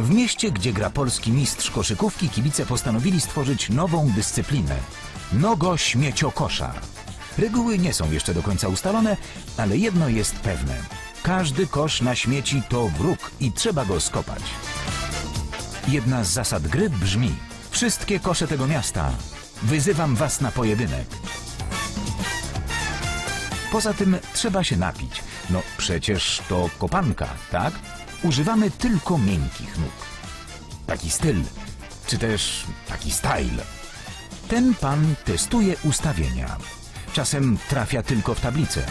W mieście, gdzie gra polski mistrz koszykówki, kibice postanowili stworzyć nową dyscyplinę nogo śmieciokosza. Reguły nie są jeszcze do końca ustalone, ale jedno jest pewne. Każdy kosz na śmieci to wróg i trzeba go skopać. Jedna z zasad gry brzmi: Wszystkie kosze tego miasta. Wyzywam was na pojedynek. Poza tym trzeba się napić. No przecież to kopanka, tak? Używamy tylko miękkich nóg. Taki styl, czy też taki style. Ten pan testuje ustawienia. Czasem trafia tylko w tablicę.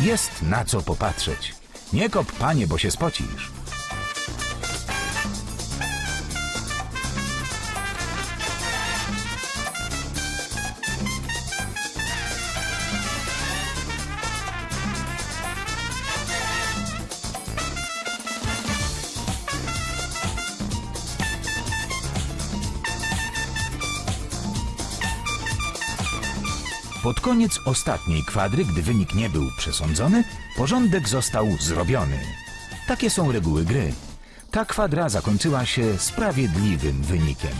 Jest na co popatrzeć. Nie kop, panie, bo się spocisz. Pod koniec ostatniej kwadry, gdy wynik nie był przesądzony, porządek został zrobiony. Takie są reguły gry. Ta kwadra zakończyła się sprawiedliwym wynikiem.